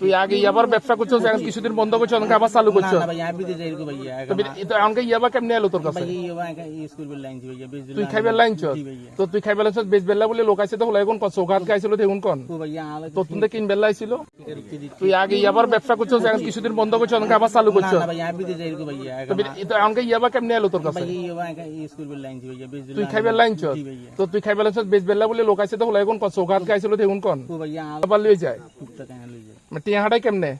তুই আগে ইয়াবার ব্যবসা করছ কিছুদিন বন্ধ করছ আমাকে আবার চালু করছ আমাকে ইয়াবা কেমনে এলো তোর কাছে? বেল তুই খাইবার লাইন চল। তো তুই খাইবার লাইন বেশ বেলা বলে লোক আছে তো হলো এখন কত চৌকাত খাইছিল দেখুন কোন? তো তুমি কিন বেলা আইছিল। তুই আগে ইয়াবার ব্যবসা করছ কিছুদিন বন্ধ করছ আমাকে আবার চালু করছ আমাকে ইয়াবা কেমনে এলো তোর কাছে? বেল তুই খাইবার লাইন চল। তো তুই খাইবার লাইন বেশ বেলা বলে লোক আছে তো হলো এখন কত চৌকাত খাইছিল দেখুন কোন? যায়। টিয়া হাঁটাই কেমনে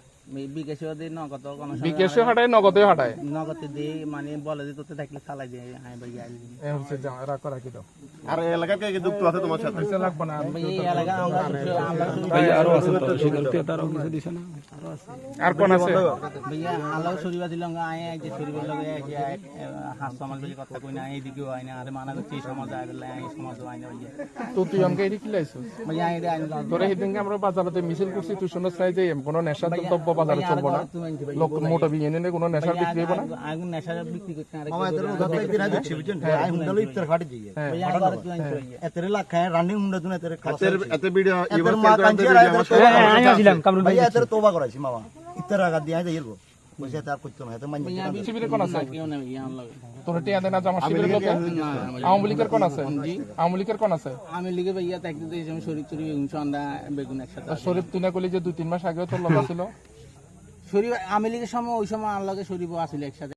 বিকাশে ওদের নগদ কোনো সময় বিকেশে হাঁটায় নগদে হাঁটায়? নগদে দে মানে বলে যে তোতে থাকলে চালাই দে আয় ভাইয়া আইলি এ হচ্ছে যা রাখ রাখি দাও আর এলাকার কে কে যুক্ত আছে তোমার সাথে? পয়সা লাগবে না এই এলাকা আমরা আমরা আরও আছে আর কোন আছে? ভাইয়া আলাও শরীবা দিল আয় এক যে শরীবের লগে এক এক হাস সমাজ বলে কথা কই না এইদিকেও আয় না আরে মানা করছে এই সমাজ আয় বলে এই সমাজ আয় না ভাইয়া। তো তুই আমাকে এদিকে লাইছিস ভাইয়া আয় রে আয় না তোরা আমরা বাজারতে মিছিল করছি তুই শুনছ নাই যে কোনো নেশার দ্রব্য বাজারে চলবো না। লোক মোটা বিয়ে নিয়ে কোনো নেশার বিক্রি হব না আগুন নেশা বিক্রি করতে আরে মামা এদের গত একদিন আগে দেখছি বুঝছেন? আই হুন্ডালো ইফতার খাটি দিয়ে। হ্যাঁ। ভাইয়া আবার তুই আনতে ভাইয়া এতের লাখ খায় রানিং হুন্ডা তুন এতের এতের এতে ভিডিও এবার মা কেন্দ্র কাঞ্চি ভিডিও আমার সাথে- আমি আসলাম কামরুল ভাই এতের তোবা করাইছি মামা। ইফতার আগা দিয়ে যাই গো পয়সা তার করতে না আমি শরীফ তুই না করলি যে দুই তিন মাস আগেও তোর লোক ছিল শরীর আমি লিগের সময় ওই সময় আল্লাহকে শরীর আসলে একসাথে।